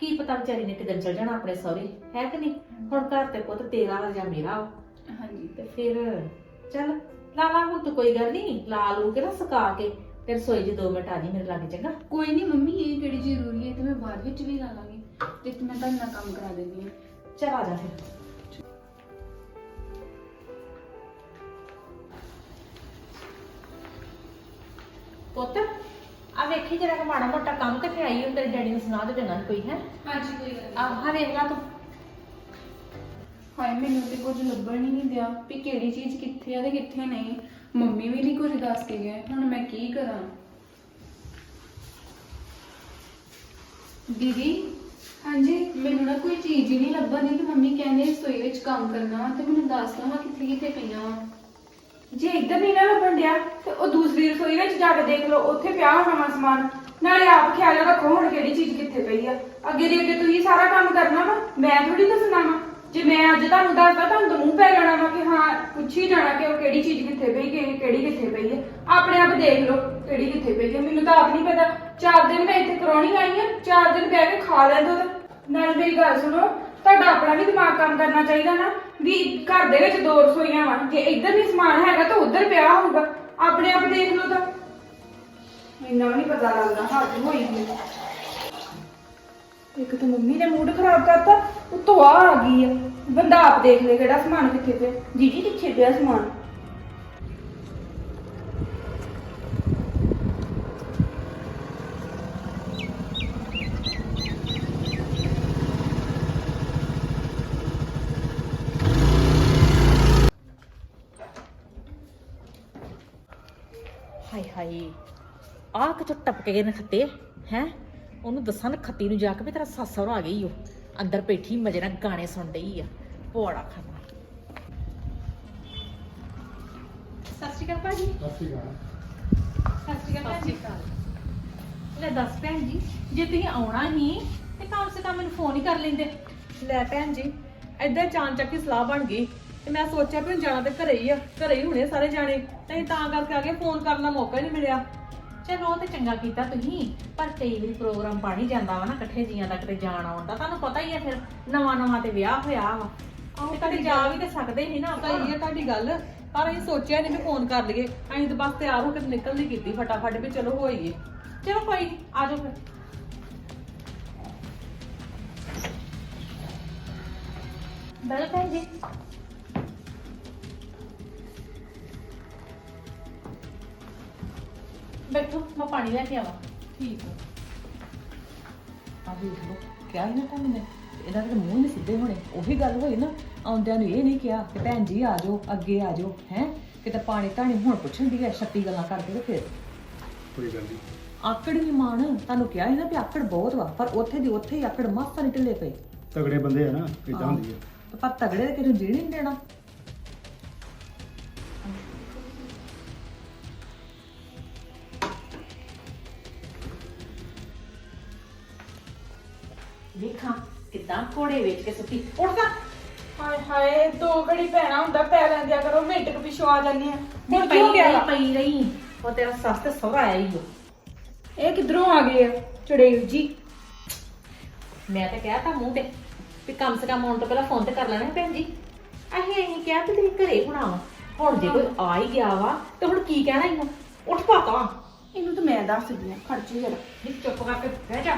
ਕੀ ਪਤਾ ਵਿਚਾਰੀ ਨੇ ਕਿਦਨ ਚਲ ਜਾਣਾ ਆਪਣੇ ਸਹੁਰੇ ਹੈ ਕਿ ਨਹੀਂ? ਹੁਣ ਘਰ ਤੇ ਪੁੱਤ ਤੇਰਾ ਵਾ ਜਾਂ ਮੇਰਾ ਵਾ। ਹਾਂਜੀ। ਤੇ ਫਿਰ ਚੱਲ ਲਾ ਲਾ ਹੁਣ ਤੂੰ ਕੋਈ ਗੱਲ ਨਹੀਂ ਲਾ ਲੂ ਕੇ ਨਾ ਸੁਕਾ ਕੇ ਫਿਰ ਸੋਈ ਜੀ 2 ਮਿੰਟ ਆ ਜੀ ਮੇਰੇ ਲਾਗੇ ਚੰਗਾ? ਕੋਈ ਨਹੀਂ ਮੰਮੀ ਇਹ ਕਿਹੜੀ ਜ਼ਰੂਰੀ ਹੈ? ਤੇ ਮੈਂ ਬਾਅਦ ਵਿੱਚ ਵੀ ਲਾ ਲਾਂਗੀ। ਤੇ ਮੈਂ ਤੁਹਾਡੇ ਨਾਲ ਕੰਮ ਕਰਾ ਦਿੰਦੀ ਹਾਂ। ਚਲ ਆ ਜਾ ਫਿਰ। ਪੁੱਤ ਆ ਵੇਖੀ ਜਰਾ ਕਿ ਮਾੜਾ ਮੋਟਾ ਕੰਮ ਕਿੱਥੇ ਆਈ ਉਹ ਤੇਰੇ ਡੈਡੀ ਨੂੰ ਸੁਣਾ ਦੇ ਦੇਣਾ ਸੀ ਕੋਈ ਹੈ? ਹਾਂਜੀ ਕੋਈ ਗੱਲ ਆ ਹਾਂ ਵੇਖ ਲਾ ਤੂੰ। ਹਾਏ ਮੈਨੂੰ ਤੇ ਕੁਝ ਲੱਭਣ ਹੀ ਨਹੀਂ ਦਿਆ ਵੀ ਕਿਹੜੀ ਚੀਜ਼ ਕਿੱਥੇ ਆ ਤੇ ਕਿੱਥੇ ਨਹੀਂ। ਮੰਮੀ ਵੀ ਨਹੀਂ ਕੁਝ ਦੱਸ ਕੇ ਗਏ ਹੁਣ ਮੈਂ ਕੀ ਕਰਾਂ? ਦੀਦੀ ਹਾਂਜੀ? ਮੈਨੂੰ ਨਾ ਕੋਈ ਚੀਜ਼ ਹੀ ਨਹੀਂ ਲੱਭਣ ਦੀ ਤੇ ਮੰਮੀ ਕਹਿੰਦੇ ਰਸੋਈ ਵਿੱਚ ਕੰਮ ਕਰਨਾ ਵਾ ਤੇ ਮੈਨੂੰ ਦੱਸ ਦੋ ਹਾਂ ਕਿੱਥੇ ਕਿੱਥੇ ਪਈਆਂ ਵਾ। ਜੇ ਇੱਧਰ ਨਹੀਂ ਨਾ ਲੱਭਣ ਡਿਆ, ਤੇ ਉਹ ਦੂਸਰੀ ਰਸੋਈ ਵਿੱਚ ਜਾ ਕੇ ਦੇਖ ਲਓ, ਉੱਥੇ ਪਿਆ ਹੋਣਾ ਵਾ ਸਮਾਨ। ਨਾਲੇ ਆਪ ਖਿਆਲ ਰੱਖੋ ਹੁਣ ਕਿਹੜੀ ਚੀਜ਼ ਕਿੱਥੇ ਪਈ ਆ। ਅੱਗੇ ਦੀ ਅੱਗੇ ਤੁਸੀਂ ਸਾਰਾ ਕੰਮ ਕਰਨਾ ਵਾ, ਮੈਂ ਥੋੜੀ ਦੱਸਣਾ ਵਾ। ਜੇ ਮੈਂ ਅੱਜ ਤੁਹਾਨੂੰ ਦੱਸਦਾ, ਤੁਹਾਨੂੰ ਤਾਂ ਮੂੰਹ ਪੈ ਜਾਣਾ ਵਾ ਕਿ ਹਾਂ, ਪੁੱਛ ਹੀ ਜਾਣਾ ਕਿ ਉਹ ਕਿਹੜੀ ਚੀਜ਼ ਕਿੱਥੇ ਪਈ ਕਿ ਕਿਹੜੀ ਕਿੱਥੇ ਪਈ ਹੈ ਆਪਣੇ ਆਪ ਦੇਖ ਲਓ ਕਿਹੜੀ ਕਿੱਥੇ ਪਈ ਹੈ ਮੈਨੂੰ ਤਾਂ ਆਪ ਨਹੀਂ ਪਤਾ। ਚਾਰ ਦਿਨ ਮੈਂ ਇੱਥੇ ਕਰਾਉਣੀ ਆਈ ਆ, ਚਾਰ ਦਿਨ ਬਹਿ ਕੇ ਖਾ ਲੈਂਦੋ ਤਾਂ ਨਾਲ ਮੇਰੀ ਗੱਲ ਸੁਣੋ ਤੁਹਾਡਾ ਆਪਣਾ ਵੀ ਦਿਮਾਗ ਕੰਮ ਕਰਨਾ ਚਾਹੀਦਾ ਨਾ, ਵੀ ਘਰ ਦੇ ਵਿੱਚ ਦੋ ਰਸੋਈਆਂ ਵਾ, ਜੇ ਇੱਧਰ ਨਹੀਂ ਸਮਾਨ ਹੈਗਾ ਤਾਂ ਉੱਧਰ ਪਿਆ ਹੋਊਗਾ, ਆਪਣੇ ਆਪ ਦੇਖ ਲਓ ਤਾਂ। ਇੰਨਾ ਵੀ ਨਹੀਂ ਪਤਾ ਲੱਗਦਾ ਹੱਥ ਹੋਈ ਗਈ ਇੱਕ ਤਾਂ ਮੰਮੀ ਨੇ ਮੂਡ ਖਰਾਬ ਕਰਤਾ ਉੱਤੋਂ ਆ ਆ ਗਈ ਆ। ਬੰਦਾ ਆਪ ਦੇਖ ਲੈ ਕਿਹੜਾ ਸਮਾਨ ਕਿੱਥੇ ਪਿਆ ਜੀਜੀ ਕਿੱਥੇ ਪਿਆ ਸਮਾਨ ਹਾਏ ਹਾਏ ਆਹ ਕਿਥੋਂ ਟਪਕੇ ਗਏ ਨੇ ਖੱਤੇ ਹੈ? ਉਹਨੂੰ ਦੱਸਾਂ ਨਾ ਖੱਤੀ ਨੂੰ ਜਾ ਕੇ ਵੀ ਤੇਰਾ ਸੱਸ ਸਹੁਰਾ ਆ ਗਈ ਓ। ਅੰਦਰ ਬੈਠੀ ਮਜੇ ਨਾਲ ਗਾਣੇ ਸੁਣ ਰਹੀ ਆ। ਪੋੜਾ ਖਾਣਾ। ਸਤਿ ਸ਼੍ਰੀ ਅਕਾਲ ਭਾਜੀ। ਸਤਿ ਸ਼੍ਰੀ ਅਕਾਲ। ਭੈਣ ਜੀ ਲੈ ਦੱਸ ਭੈਣ ਜੀ ਜੇ ਤੁਸੀਂ ਆਉਣਾ ਹੀ ਤੇ ਕਮ ਸੇ ਕਮ ਮੈਨੂੰ ਫੋਨ ਹੀ ਕਰ ਲੈਂਦੇ। ਲੈ ਭੈਣ ਜੀ ਏਦਾਂ ਚਾਂ ਚੱਕੀ ਸਲਾਹ ਬਣ ਗਈ ਤੇ ਮੈਂ ਸੋਚਿਆ ਵੀ ਹੁਣ ਜਾਣਾ ਤੇ ਘਰੇ ਹੀ ਆ ਘਰੇ ਹੀ ਹੁਣੇ ਸਾਰੇ ਜਾਣੇ। ਤੇ ਅਸੀਂ ਤਾਂ ਕਰਕੇ ਆ ਗਏ ਫੋਨ ਕਰਨ ਦਾ ਮੌਕਾ ਹੀ ਨਹੀਂ ਮਿਲਿਆ। ਚਲੋ ਉਹ ਤੇ ਚੰਗਾ ਕੀਤਾ ਤੁਸੀਂ ਪਰ ਕਈ ਵਾਰੀ ਪ੍ਰੋਗਰਾਮ ਹੀ ਜਾਂਦਾ ਵਾ ਨਾ ਇਕੱਠੇ ਜੀਆਂ ਦਾ ਕਿਤੇ ਜਾਣ ਆਉਣ ਦਾ। ਤੁਹਾਨੂੰ ਪਤਾ ਹੀ ਆ ਫਿਰ ਨਵਾਂ ਨਵਾਂ ਤੇ ਵਿਆਹ ਹੋਇਆ ਵਾ। ਆਹੋ ਤੇ ਕਦੇ ਜਾ ਵੀ ਤੇ ਸਕਦੇ ਸੀ ਨਾ। ਆਪਾਂ ਸਹੀ ਹੈ ਤੁਹਾਡੀ ਗੱਲ। ਪਰ ਅਸੀਂ ਸੋਚਿਆ ਨਹੀਂ ਵੀ ਫੋਨ ਕਰ ਲਈਏ। ਅਸੀਂ ਤਾਂ ਬਸ ਤਿਆਰ ਹੋ ਕੇ ਨਿਕਲਣੀ ਕੀਤੀ ਫਟਾਫਟ ਵੀ ਚਲੋ ਹੋਈਏ। ਚਲੋ ਕੋਈ ਨੀ, ਆ ਜਾਓ ਫਿਰ। ਬੈਠੋ ਭੈਣ ਜੀ। ਬੈਠੋ ਮੈਂ ਪਾਣੀ ਲੈ ਕੇ ਆਵਾਂ। ਠੀਕ ਆ। ਆ ਵੇਖ ਲੋ ਕਿਹਾ ਹੀ ਨਾ ਤੁਹਾਨੂੰ ਨੇ ਇਹਨਾਂ ਦੇ ਮੂੰਹ ਨਹੀਂ ਸਿੱਧੇ ਹੋਣੇ ਉਹੀ ਗੱਲ ਹੋਈ ਨਾ ਆਉਂਦਿਆਂ ਨੂੰ ਇਹ ਨਹੀਂ ਕਿਹਾ ਕਿ ਭੈਣ ਜੀ ਆ ਜਾਓ ਅੱਗੇ ਆ ਜਾਓ ਹੈ? ਕਿਤੇ ਪਾਣੀ ਧਾਣੀ ਹੁਣ ਪੁੱਛਣ ਦੀ ਹੈ ਛੱਤੀ ਗੱਲਾਂ ਕਰਕੇ ਤੇ ਫਿਰ। ਕੋਈ ਗੱਲ ਨਹੀਂ। ਆਕੜ ਨਹੀਂ ਮਾਣ ਤੁਹਾਨੂੰ ਕਿਹਾ ਸੀ ਨਾ ਵੀ ਆਕੜ ਬਹੁਤ ਵਾ ਪਰ ਉੱਥੇ ਦੀ ਉੱਥੇ ਹੀ ਆਕੜ ਮਾਸਾ ਨਹੀਂ ਢਿੱਲੇ ਪਈ ਤਗੜੇ ਬੰਦੇ ਆ ਨਾ ਇਦਾਂ ਹੁੰਦੀ ਆ। ਪਰ ਤਗੜੇ ਦੇ ਕਿਸੇ ਨੂੰ ਜੀਣ ਹੀ ਨਹੀਂ ਦੇਣਾ। ਵੇਖਾਂ ਕਿਦਾਂ ਕੋੜੇ ਵੇਚ ਕੇ ਸੁੱਤੀ। ਉੱਠਦਾ। ਹਾਏ ਹਾਏ ਦੋ ਘੜੀ ਪੈਣਾ ਹੁੰਦਾ ਪੈ ਲੈਂਦਿਆ ਕਰੋ ਮਿੰਟ ਕੁ ਪਿਛੋਂ ਆ ਜਾਂਦੀ ਆ। ਹੁਣ ਗਿਆ ਰਹੀ ਪਈ ਰਹੀ। ਉਹ ਤੇਰਾ ਸੱਸ ਤੇ ਸਹੁਰਾ ਆਇਆ ਹੀ ਇਹ ਕਿੱਧਰੋਂ ਆ ਗਏ ਆ? ਚੜੇਲ ਜੀ। ਮੈਂ ਤਾਂ ਕਿਹਾ ਤਾਂ ਮੂੰਹ ਤੇ ਵੀ ਕਮ ਸੇ ਕਮ ਆਉਣ ਤੋਂ ਪਹਿਲਾਂ ਫੋਨ ਤੇ ਕਰ ਲੈਣਾ ਭੈਣ ਜੀ। ਅਸੀਂ ਅਸੀਂ ਕਿਹਾ ਕਿ ਤੁਸੀਂ ਘਰੇ ਹੋਣਾ ਵਾ ਹੁਣ ਜੇ ਕੋਈ ਆ ਹੀ ਗਿਆ ਵਾ ਤੇ ਹੁਣ ਕੀ ਕਹਿਣਾ ਇਹਨੂੰ? ਉੱਠ ਪਾਤਾ ਇਹਨੂੰ ਤਾਂ ਮੈਂ ਦੱਸਦੀ ਆ ਖਰਚੀ ਜਰਾ। ਚੁੱਪ ਕਰਕੇ ਬਹਿ ਜਾ।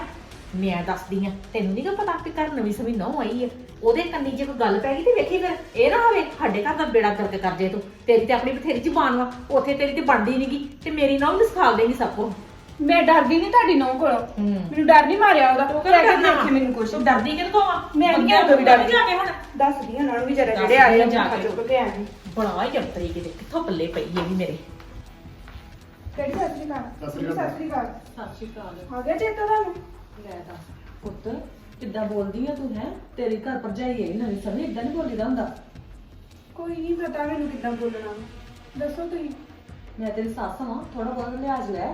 ਮੈਂ ਦੱਸਦੀ ਆ ਤੈਨੂੰ ਨਹੀਂ ਪਤਾ ਕਿ ਘਰ ਨਵੀਂ ਸਵੀ ਨਹੁੰ ਆਈ ਹੈ ਉਹਦੇ ਕੰਨੀ ਜੇ ਕੋਈ ਗੱਲ ਪੈ ਗਈ ਤੇ ਵੇਖੀ ਫਿਰ ਇਹ ਨਾ ਹੋਵੇ ਸਾਡੇ ਘਰ ਦਾ ਬੇੜਾ ਗਰਕ ਕਰ ਜੇ ਤੂੰ। ਤੇਰੀ ਤੇ ਆਪਣੀ ਬਥੇਰੀ ਜ਼ੁਬਾਨ ਵਾ ਉੱਥੇ ਤੇਰੀ ਤੇ ਬਣਦੀ ਨਹੀਂਗੀ ਤੇ ਮੇਰੀ ਨਹੁੰ ਨੂੰ ਸਿਖਾ ਦੇਗੀ ਸਭ ਕੁਝ ਮੈਂ ਡਰਦੀ ਨਹੀਂ ਤੁਹਾਡੀ ਨੌ ਕੋਲੋਂ। ਹੂੰ। ਮੈਨੂੰ ਡਰ ਨਹੀਂ ਮਾਰਿਆ ਉਹਦਾ। ਲੈ ਕਿਹੜਾ ਕੇ ਡਰਨਾ ਦੇਖੇ ਮੈਨੂੰ ਕੁਛ। ਤੂੰ ਡਰਦੀ ਕਿਹਦੇ ਤੋਂ ਆ? ਮੈਂ ਨਹੀਂ ਉਦੋਂ ਵੀ ਡਰਦੀ ਜਾ ਕੇ ਹੁਣ। ਦੱਸਦੀ ਉਹਨਾਂ ਨੂੰ ਵੀ ਜਰਾ ਜਿਹੜੇ ਆਏ ਆ ਜਾ ਕੇ। ਚੁੱਕ ਕੇ ਆਏ ਨੇ। ਬੜਾ ਹੀ ਜੰਤਰੀ ਕਿਤੇ ਕਿੱਥੋਂ ਪੱਲੇ ਪਈ ਇਹ ਵੀ ਮੇਰੇ। ਕਿਹੜੀ ਸ਼੍ਰੀ ਅਕਾਲ। ਸਤਿ ਸ਼੍ਰੀ ਅਕਾਲ? ਸਤਿ ਸ਼੍ਰੀ ਅਕਾਲ। ਆ ਗਿਆ ਚੇਤਾ ਤੁਹਾਨੂੰ? ਲੈ ਪੁੱਤ ਕਿੱਦਾਂ ਬੋਲਦੀ ਆ ਤੂੰ ਹੈ? ਤੇਰੀ ਘਰ ਭਰਜਾਈ ਹੈ ਨਵੀਂ ਸਮਝ ਇਦਾਂ ਨਹੀਂ ਬੋਲੀਦਾ ਹੁੰਦਾ? ਕੋਈ ਨਹੀਂ ਪਤਾ ਮੈਨੂੰ ਕਿੱਦਾਂ ਬੋਲਣਾ ਵਾ। ਦੱਸੋ ਤੁਸੀਂ। ਮੈਂ ਤੇਰੀ ਸੱਸ ਵਾਂ ਥੋੜਾ ਬਹੁਤ ਲਿਹਾਜ਼ ਲੈ।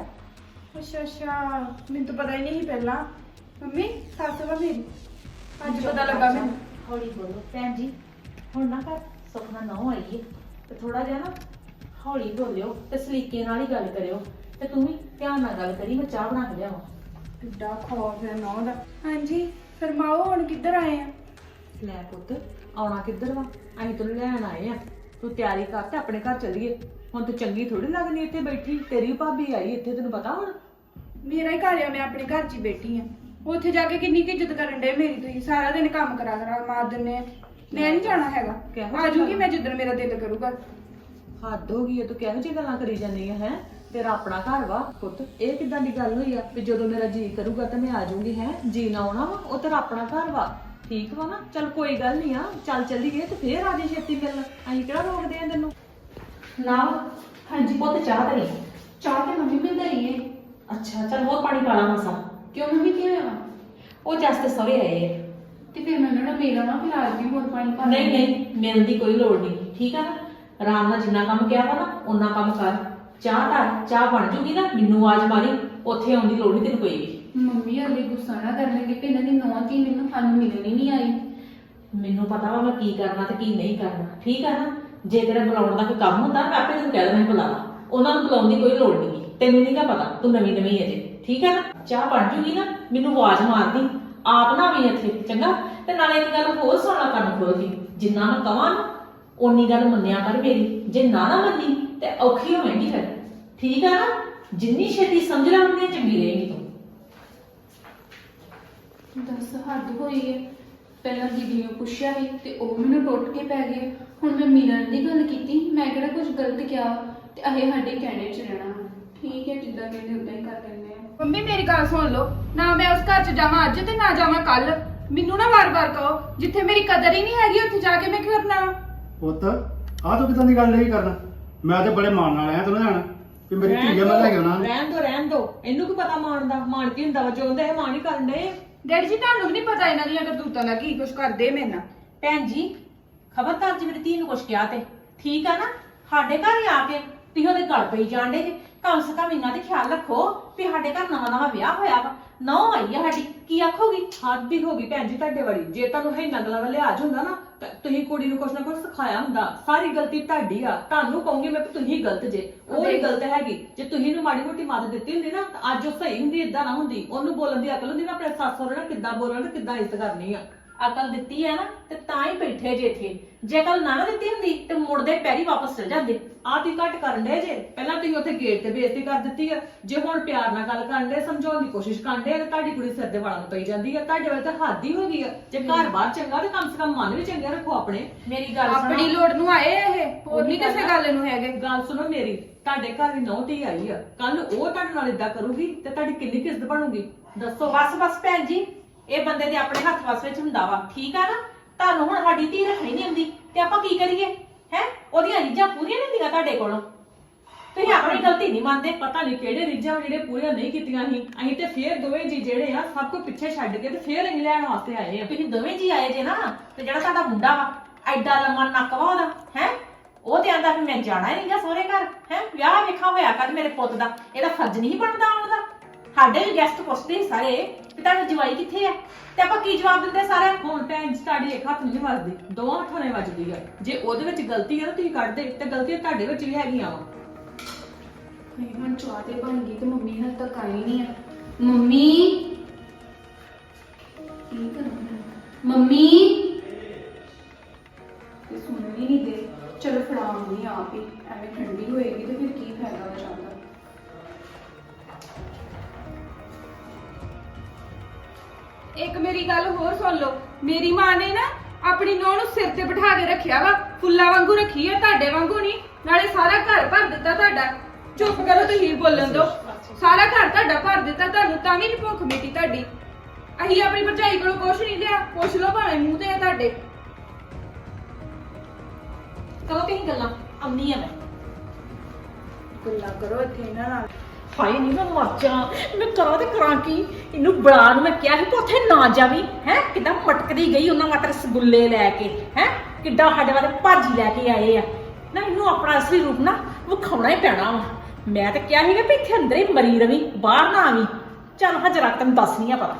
ਅੱਛਾ ਅੱਛਾ ਮੈਨੂੰ ਤਾਂ ਪਤਾ ਹੀ ਨਹੀਂ ਸੀ ਪਹਿਲਾਂ। ਮੰਮੀ ਸੱਸ ਵਾ ਮੇਰੀ। ਅੱਜ ਪਤਾ ਲੱਗਾ ਮੈਨੂੰ। ਹੌਲੀ ਬੋਲੋ। ਭੈਣ ਜੀ ਹੁਣ ਨਾ ਕਰ ਸੁਪਨਾ ਨਾ ਆਈ ਹੈ ਤੇ ਥੋੜਾ ਜਿਹਾ ਨਾ ਹੌਲੀ ਬੋਲਿਓ ਤੇ ਸਲੀਕੇ ਨਾਲ ਹੀ ਗੱਲ ਕਰਿਓ। ਤੇ ਤੂੰ ਵੀ ਧਿਆਨ ਨਾਲ ਗੱਲ ਕਰੀ ਮੈਂ ਚਾਹ ਬਣਾ ਕੇ ਲਿਆਵਾਂ। ਕਿੱਡਾ ਖੌਫ ਹੈ ਨੌ ਦਾ ਹਾਂਜੀ ਫਰਮਾਓ ਹੁਣ ਕਿੱਧਰ ਆਏ ਆ? ਲੈ ਪੁੱਤ ਆਉਣਾ ਕਿੱਧਰ ਵਾ? ਅਸੀਂ ਤੈਨੂੰ ਲੈਣ ਆਏ ਆ। ਤੂੰ ਤਿਆਰੀ ਕਰ ਤੇ ਆਪਣੇ ਘਰ ਚੱਲੀਏ। ਹੁਣ ਤੂੰ ਚੰਗੀ ਥੋੜੀ ਲੱਗਣੀ ਇੱਥੇ ਬੈਠੀ। ਤੇਰੀ ਭਾਬੀ ਆਈ ਇੱਥੇ ਤੈਨੂੰ ਪਤਾ ਹੁਣ? ਮੇਰਾ ਹੀ ਘਰ ਆ ਮੈਂ ਆਪਣੇ ਘਰ 'ਚ ਹੀ ਬੈਠੀ ਆ। ਉੱਥੇ ਜਾ ਕੇ ਕਿੰਨੀ ਕੁ ਇੱਜ਼ਤ ਕਰਨ ਡੇ ਮੇਰੀ ਤੁਸੀਂ? ਸਾਰਾ ਦਿਨ ਕੰਮ ਕਰਾ ਕਰਾ ਮਾਰ ਦਿੰਨੇ ਆ। ਮੈਂ ਨਹੀਂ ਜਾਣਾ ਹੈਗਾ। ਕਿਹੋ ਆ ਜੂਗੀ ਮੈਂ ਜਿੱਦਣ ਮੇਰਾ ਦਿਲ ਕਰੂਗਾ। ਹੱਦ ਹੋ ਗਈ ਹੈ ਤੂੰ ਕਿਹੋ ਜਿਹੀ ਗੱਲਾਂ ਕਰੀ ਜਾਂਦੀ ਆ ਹੈ? ਤੇਰਾ ਆਪਣਾ ਘਰ ਵਾ ਪੁੱਤ। ਇਹ ਕਿਦਾਂ ਦੀ ਗੱਲ ਹੋਈ ਆ? ਵੀ ਜਦੋਂ ਮੇਰਾ ਜੀ ਕਰੂਗਾ ਤਾਂ ਮੈਂ ਆ ਜਾਊਂਗੀ ਹੈ? ਜੀ ਨਾ ਆਉਣਾ ਵਾ ਉਹ ਤੇਰਾ ਆਪਣਾ ਘਰ ਵਾ। ਠੀਕ ਵਾ ਨਾ? ਚੱਲ ਕੋਈ ਗੱਲ ਨਹੀਂ ਆ। ਚੱਲ ਚੱਲੀਏ ਤੇ ਫੇਰ ਆ ਜੇ ਛੇਤੀ ਮਿਲਣ। ਅਸੀਂ ਕਿਹੜਾ ਰੋਕਦੇ ਆ ਤੈਨੂੰ? ਨਾ ਹਾਂਜੀ ਪੁੱਤ ਚਾਹ ਧਰੀ ਚਾਹ ਤੇ ਮੰਮੀ ਮਿਲ ਰਹੀ ਹੈ। ਅੱਛਾ ਚੱਲ ਹੋਰ ਪਾਣੀ ਪਾ ਲਾ ਮਸਾ। ਕਿਉਂ ਮੰਮੀ ਕੀ ਹੋਇਆ? ਉਹ ਜਸ ਤੇ ਸਹੁਰੇ ਆਏ ਆ। ਤੇ ਫਿਰ ਮੈਂ ਉਹਨਾਂ ਨੂੰ ਮੇਰਾ ਨਾ ਫਿਰ ਅੱਜ ਵੀ ਹੋਰ ਪਾਣੀ ਪਾ ਨਹੀਂ ਨਹੀਂ ਮਿਲਣ ਦੀ ਕੋਈ ਲੋੜ ਨਹੀਂ। ਠੀਕ ਆ ਨਾ? ਆਰਾਮ ਨਾਲ ਜਿੰਨਾ ਕੰਮ ਕਿਹਾ ਵਾ ਨਾ ਓਨਾ ਕੰਮ ਕਰ। ਚਾਹ ਧਰ ਚਾਹ ਬਣ ਜੂਗੀ ਨਾ ਮੈਨੂੰ ਆਵਾਜ਼ ਮਾਰੀ ਉੱਥੇ ਆਉਣ ਦੀ ਲੋੜ ਨਹੀਂ ਤੈਨੂੰ ਕੋਈ ਵੀ। ਮੰਮੀ ਹਲੇ ਗੁੱਸਾ ਨਾ ਕਰ ਲੈਂਦੇ ਕਿ ਇਹਨਾਂ ਦੀ ਨੌਂ ਧੀ ਮੈਨੂੰ ਸਾਨੂੰ ਮਿਲਣ ਹੀ ਨਹੀਂ ਆਈ। ਮੈਨੂੰ ਪਤਾ ਵਾ ਮੈਂ ਕੀ ਕਰਨਾ ਤੇ ਕੀ ਨਹੀਂ ਕਰਨਾ ਠੀਕ ਆ ਨਾ? ਜੇ ਤੇਰਾ ਬੁਲਾਉਣ ਦਾ ਕੋਈ ਕੰਮ ਹੁੰਦਾ ਮੈਂ ਆਪੇ ਤੈਨੂੰ ਕਹਿ ਦੇਣਾ ਸੀ ਬੁਲਾ ਲਾ ਉਹਨਾਂ ਨੂੰ ਬੁਲਾਉਣ ਦੀ ਕੋਈ ਲੋੜ ਨਹੀਂ ਤੈਨੂੰ ਨਹੀਂ ਗਾ ਪਤਾ ਤੂੰ ਨਵੀਂ ਨਵੀਂ ਅਜੇ ਠੀਕ ਆ ਨਾ? ਚਾਹ ਬਣ ਜੂਗੀ ਨਾ ਮੈਨੂੰ ਆਵਾਜ਼ ਮਾਰਦੀ। ਆਪ ਨਾ ਵੀ ਇੱਥੇ ਚੰਗਾ? ਤੇ ਨਾਲੇ ਇੱਕ ਗੱਲ ਹੋਰ ਸੁਣਾ ਕਰਨ ਖੋਲ ਦੀ ਜਿੰਨਾ ਮੈਂ ਕਵਾਂ ਨਾ ਓਨੀ ਗੱਲ ਮੰਨਿਆ ਕਰ ਮੇਰੀ। ਜੇ ਨਾ ਨਾ ਮੰਨੀ ਤੇ ਔਖੀ ਹੋਵੇਂਗੀ ਫਿਰ। ਠੀਕ ਆ ਨਾ? ਜਿੰਨੀ ਛੇਤੀ ਸਮਝ ਲੈ ਉਨੀ ਚੰਗੀ ਰਹੇਗੀ ਤੂੰ। ਦੱਸ ਹੱਦ ਹੋਈ ਹੈ ਪਹਿਲਾਂ ਦੀਦੀ ਨੂੰ ਪੁੱਛਿਆ ਸੀ ਤੇ ਉਹ ਮੈਨੂੰ ਟੁੱਟ ਕੇ ਪੈ ਗਏ ਹੁਣ ਮੈਂ ਮਿਲਣ ਦੀ ਗੱਲ ਕੀਤੀ ਮੈਂ ਕਿਹੜਾ ਕੁਝ ਗਲਤ ਕਿਹਾ ਤੇ ਇਹ ਸਾਡੇ ਕਹਿਣੇ 'ਚ ਰਹਿਣਾ ਠੀਕ ਹੈ ਜਿੱਦਾਂ ਕਹਿੰਦੇ ਉਦਾਂ ਹੀ ਕਰ ਲੈਂਦੇ ਆ। ਮੰਮੀ ਮੇਰੀ ਗੱਲ ਸੁਣ ਲਓ। ਨਾ ਮੈਂ ਉਸ ਘਰ 'ਚ ਜਾਵਾਂ ਅੱਜ ਤੇ ਨਾ ਜਾਵਾਂ ਕੱਲ। ਮੈਨੂੰ ਨਾ ਵਾਰ-ਵਾਰ ਕਹੋ ਜਿੱਥੇ ਮੇਰੀ ਕਦਰ ਹੀ ਨਹੀਂ ਹੈਗੀ ਉੱਥੇ ਜਾ ਕੇ ਮੈਂ ਕੀ ਕਰਨਾ? ਪੁੱਤ ਆਹ ਤੂੰ ਕਿਦਾਂ ਦੀ ਗੱਲ ਨਹੀਂ ਕਰਨਾ? ਮੈਂ ਤੇ ਬੜੇ ਮਾਣ ਨਾਲ ਆਇਆ ਤੈਨੂੰ ਜਾਣਾ ਕਿ ਮੇਰੀ ਧੀ ਆ ਮੈਂ ਲੈ ਕੇ ਆਉਣਾ। ਰਹਿਣ ਦੋ ਰਹਿਣ ਦੋ। ਇਹਨੂੰ ਕੀ ਪਤਾ ਮਾਣ ਦਾ ਮਾਣ ਕੀ ਹੁੰਦਾ ਵਾ ਜੋ ਹੁੰਦਾ ਇਹ ਮਾਣ ਹੀ ਕਰਨ ਦੇ ਡੈਡੀ ਜੀ ਤੁਹਾਨੂੰ ਵੀ ਨਹੀਂ ਪਤਾ ਇਹਨਾਂ ਦੀਆਂ ਕਰਤੂਤਾਂ ਦਾ ਕੀ ਕੁਝ ਕਰਦੇ ਮੇਰੇ ਨਾਲ। ਭੈਣ ਜੀ ਖਬਰਦਾਰ ਜੀ ਮੇਰੀ ਧੀ ਨੂੰ ਕੁਛ ਕਿਹਾ ਤੇ। ਠੀਕ ਆ ਨਾ? ਸਾਡੇ ਘਰ ਹੀ ਆ ਕੇ ਤੁਸੀਂ ਉਹਦੇ ਗਲ ਪਈ ਜਾਂਦੇ ਜੇ। ਕਮ ਸੇ ਕਮ ਇਹਨਾਂ ਦੇ ਖਿਆਲ ਰੱਖੋ ਵੀ ਸਾਡੇ ਘਰ ਨਵਾਂ ਨਵਾਂ ਵਿਆਹ ਹੋਇਆ ਵਾ। ਨੌ ਆਈ ਆ ਸਾਡੀ ਕੀ ਆਖੋਗੀ? ਹੱਦ ਹੀ ਹੋ ਗਈ ਭੈਣ ਜੀ ਤੁਹਾਡੇ ਵਾਲੀ। ਜੇ ਤੁਹਾਨੂੰ ਹੈ ਨਗਲਾ ਦਾ ਲਿਹਾਜ਼ ਹੁੰਦਾ ਨਾ ਤਾਂ ਤੁਸੀਂ ਕੁੜੀ ਨੂੰ ਕੁਛ ਨਾ ਕੁਛ ਸਿਖਾਇਆ ਹੁੰਦਾ। ਸਾਰੀ ਗਲਤੀ ਤੁਹਾਡੀ ਆ। ਤੁਹਾਨੂੰ ਕਹੂੰਗੀ ਮੈਂ ਕਿ ਤੁਸੀਂ ਗਲਤ ਜੇ। ਉਹ ਹੀ ਗਲਤ ਹੈਗੀ। ਜੇ ਤੁਸੀਂ ਨੂੰ ਮਾੜੀ ਮੋਟੀ ਮਦਦ ਦਿੱਤੀ ਹੁੰਦੀ ਨਾ ਤਾਂ ਅੱਜ ਉਹ ਸਹੀ ਹੁੰਦੀ ਇਦਾਂ ਨਾ ਹੁੰਦੀ। ਉਹਨੂੰ ਬੋਲਣ ਦੀ ਅਕਲ ਹੁੰਦੀ ਨਾ ਆਪਣੇ ਸੱਸ ਸਹੁਰੇ ਨਾਲ ਕਿੱਦਾਂ ਬੋਲਣਾ ਤੇ ਕਿੱਦਾਂ ਇੱਜ਼ਤ ਕਰਨੀ ਆ। ਅਕਲ ਦਿੱਤੀ ਆ ਨਾ ਤੇ ਤਾਂ ਹੀ ਬੈਠੇ ਜੇ ਇੱਥੇ। ਜੇ ਅਕਲ ਨਾ ਨਾ ਦਿੱਤੀ ਹੁੰਦੀ ਤੇ ਮੁੜਦੇ ਪੈਰੀ ਵਾਪਸ ਚਲ ਜਾਂਦੇ। ਆਹ ਤੀ ਘੱਟ ਕਰਨ ਦੇ ਜੇ। ਪਹਿਲਾਂ ਤੁਸੀਂ ਉੱਥੇ ਗੇਟ ਤੇ ਬੇਇੱਜ਼ਤੀ ਕਰ ਦਿੱਤੀ ਆ। ਜੇ ਹੁਣ ਪਿਆਰ ਨਾਲ ਗੱਲ ਕਰਨ ਦੇ ਸਮਝਾਉਣ ਦੀ ਕੋਸ਼ਿਸ਼ ਕਰਦੇ ਆ ਤੇ ਤੁਹਾਡੀ ਕੁੜੀ ਸਿਰ ਦੇ ਵਾਲਾਂ ਨੂੰ ਪਈ ਜਾਂਦੀ ਆ ਤੁਹਾਡੇ ਵੇਲੇ ਤਾਂ ਹੱਦ ਹੀ ਹੋ ਗਈ ਆ। ਜੇ ਘਰ ਬਾਹਰ ਚੰਗਾ ਤੇ ਕਮ ਸੇ ਕਮ ਮਨ ਵੀ ਚੰਗਾ ਰੱਖੋ ਆਪਣੇ। ਮੇਰੀ ਗੱਲ ਸੁਣੋ। ਆਪਣੀ ਲੋੜ ਨੂੰ ਆਏ ਆ ਇਹ। ਹੋਰ ਨਹੀਂ ਕਿਸੇ ਗੱਲ ਨੂੰ ਹੈਗੇ। ਗੱਲ ਸੁਣੋ ਮੇਰੀ। ਤੁਹਾਡੇ ਘਰ ਵੀ ਨੌਟੀ ਆਈ ਆ। ਕੱਲ ਉਹ ਤੁਹਾਡੇ ਨਾਲ ਇਦਾਂ ਕਰੂਗੀ ਤੇ ਤੁਹਾਡੀ ਕਿੰਨੀ ਕਿਸਤ ਬਣੂਗੀ? ਦੱਸੋ। ਬਸ ਬਸ ਭੈਣ ਜੀ ਇਹ ਬੰਦੇ ਦੇ ਆਪਣੇ ਹੱਥ ਵਸ ਵਿੱਚ ਹੁੰਦਾ ਵਾ। ਠੀਕ ਆ ਨਾ? ਤੁਹਾਨੂੰ ਹੁਣ ਸਾਡੀ ਧੀ ਰੱਖਣੀ ਨਹੀਂ ਹੁੰਦੀ ਤੇ ਆਪਾਂ ਕੀ ਕਰੀਏ? ਹੈ? ਉਹਦੀਆਂ ਰੀਝਾਂ ਪੂਰੀਆਂ ਨਹੀਂ ਹੁੰਦੀਆਂ ਤੁਹਾਡੇ ਕੋਲੋਂ। ਤੁਸੀਂ ਆਪਣੀ ਗਲਤੀ ਨਹੀਂ ਮੰਨਦੇ। ਪਤਾ ਨਹੀਂ ਕਿਹੜੇ ਰੀਝਾਂ ਜਿਹੜੇ ਪੂਰੀਆਂ ਨਹੀਂ ਕੀਤੀਆਂ ਸੀ। ਅਸੀਂ ਤੇ ਫੇਰ ਦੋਵੇਂ ਜੀ ਜਿਹੜੇ ਆ ਸਭ ਕੁਝ ਪਿੱਛੇ ਛੱਡ ਕੇ ਤੇ ਫੇਰ ਇੰਗਲੈਂਡ ਵਾਸਤੇ ਆਏ ਆ। ਤੁਸੀਂ ਦੋਵੇਂ ਜੀ ਆਏ ਜੇ ਨਾ ਤੇ ਜਿਹੜਾ ਸਾਡਾ ਮੁੰਡਾ ਵਾ ਐਡਾ ਲੰਮਾ ਨੱਕ ਵਾ ਉਹਦਾ ਹੈ? ਉਹ ਤੇ ਆਂਦਾ ਵੀ ਮੈਂ ਜਾਣਾ ਹੀ ਨਹੀਂਗਾ ਸਹੁਰੇ ਘਰ ਹੈ? ਵਿਆਹ ਵੇਖਾ ਹੋਇਆ ਕਰ ਮੇਰੇ ਪੁੱਤ ਦਾ? ਇਹਦਾ ਫਰਜ਼ ਨਹੀਂ ਬਣਦਾ ਆਉਣ ਦਾ ਸਾਡੇ ਵੀ ਗੈਸਟ ਪੁੱਛਦੇ ਸੀ ਸਾਰੇ ਵੀ ਤੁਹਾਡਾ ਜਵਾਈ ਕਿੱਥੇ ਆ? ਤੇ ਆਪਾਂ ਕੀ ਜਵਾਬ ਦਿੰਦੇ ਸਾਰੇ ਹੁਣ ਭੈਣ ਜੀ ਤੁਹਾਡੀ ਇੱਕ ਹੱਥ ਨਹੀਂ ਵੱਜਦੀ। ਦੋਵਾਂ ਹੱਥਾਂ ਨੇ ਵੱਜਦੀ ਆ। ਜੇ ਉਹਦੇ ਵਿੱਚ ਗਲਤੀ ਆ ਤਾਂ ਤੁਸੀਂ ਕੱਢ ਦੇ ਤੇ ਗਲਤੀਆਂ ਤੁਹਾਡੇ ਵਿੱਚ ਵੀ ਹੈਗੀਆਂ ਵਾ। ਨਹੀਂ ਹੁਣ ਚਾਹ ਤੇ ਬਣ ਗਈ ਤੇ ਮੰਮੀ ਹਲ ਤੱਕ ਆਈ ਨਹੀਂ ਆ। ਮੰਮੀ! ਕੀ ਕਰਾਂ ਮੈਂ? ਮੰਮੀ! ਇਹ ਸੁਣ ਵੀ ਨਹੀਂ ਦੇ। ਚਲੋ ਫੜਾਉਂਗੀ ਆਪ ਹੀ। ਐਵੇਂ ਠੰਡੀ ਹੋਏਗੀ ਤੇ ਫਿਰ ਕੀ ਫਾਇਦਾ ਹੋ ਜਾਂਦਾ ਇੱਕ ਮੇਰੀ ਗੱਲ ਹੋਰ ਸੁਣ ਲਓ। ਮੇਰੀ ਮਾਂ ਨੇ ਨਾ ਆਪਣੀ ਨੂੰਹ ਨੂੰ ਸਿਰ ਤੇ ਬਿਠਾ ਕੇ ਰੱਖਿਆ ਵਾ। ਫੁੱਲਾਂ ਵਾਂਗੂ ਰੱਖੀ ਆ, ਤੁਹਾਡੇ ਵਾਂਗੂ ਨਹੀਂ। ਨਾਲੇ ਸਾਰਾ ਘਰ ਭਰ ਦਿੱਤਾ ਤੁਹਾਡਾ। ਚੁੱਪ ਕਰੋ, ਤੁਸੀਂ ਬੋਲਣ ਦਿਓ। ਸਾਰਾ ਘਰ ਤੁਹਾਡਾ ਭਰ ਦਿੱਤਾ, ਤੁਹਾਨੂੰ ਤਾਂ ਵੀ ਨਹੀਂ ਭੁੱਖ ਮਿਟੀ ਤੁਹਾਡੀ। ਅਸੀਂ ਆਪਣੀ ਭਰਜਾਈ ਕੋਲੋਂ ਕੁਛ ਨਹੀਂ ਲਿਆ। ਪੁੱਛ ਲਓ ਭਾਵੇਂ ਮੂੰਹ ਤੇ ਆ ਤੁਹਾਡੇ। ਕਰੋ ਤੁਸੀਂ ਗੱਲਾਂ? ਆਉਣੀ ਆ ਮੈਂ। ਗੱਲਾਂ ਕਰੋ ਇੱਥੇ ਇਹਨਾਂ ਨਾਲ ਹਾਏ ਨਹੀਂ ਮੈਂ ਮਰ ਜਾ। ਮੈਂ ਕਰਾਂ ਤੇ ਕਰਾਂ ਕੀ? ਇਹਨੂੰ ਬੜਾ ਨੂੰ ਮੈਂ ਕਿਹਾ ਸੀ ਕਿ ਉੱਥੇ ਨਾ ਜਾਵੀਂ, ਹੈ? ਕਿੱਦਾਂ ਮਟਕਦੀ ਗਈ ਉਹਨਾਂ ਮਾਤਰ ਰਸਗੁੱਲੇ ਲੈ ਕੇ, ਹੈ? ਕਿੱਦਾਂ ਸਾਡੇ ਵਾਲੇ ਭਾਜੀ ਲੈ ਕੇ ਆਏ ਆ? ਨਾ, ਇਹਨੂੰ ਆਪਣਾ ਅਸਲੀ ਰੂਪ ਨਾ ਵਿਖਾਉਣਾ ਹੀ ਪੈਣਾ ਵਾ। ਮੈਂ ਤਾਂ ਕਿਹਾ ਸੀਗਾ ਵੀ ਇੱਥੇ ਅੰਦਰ ਹੀ ਮਰੀ ਰਵੀ, ਬਾਹਰ ਨਾ ਆਵੀਂ। ਚੱਲ ਹਜਰਾ ਤੈਨੂੰ ਦੱਸਣੀ ਆ ਪਤਾ।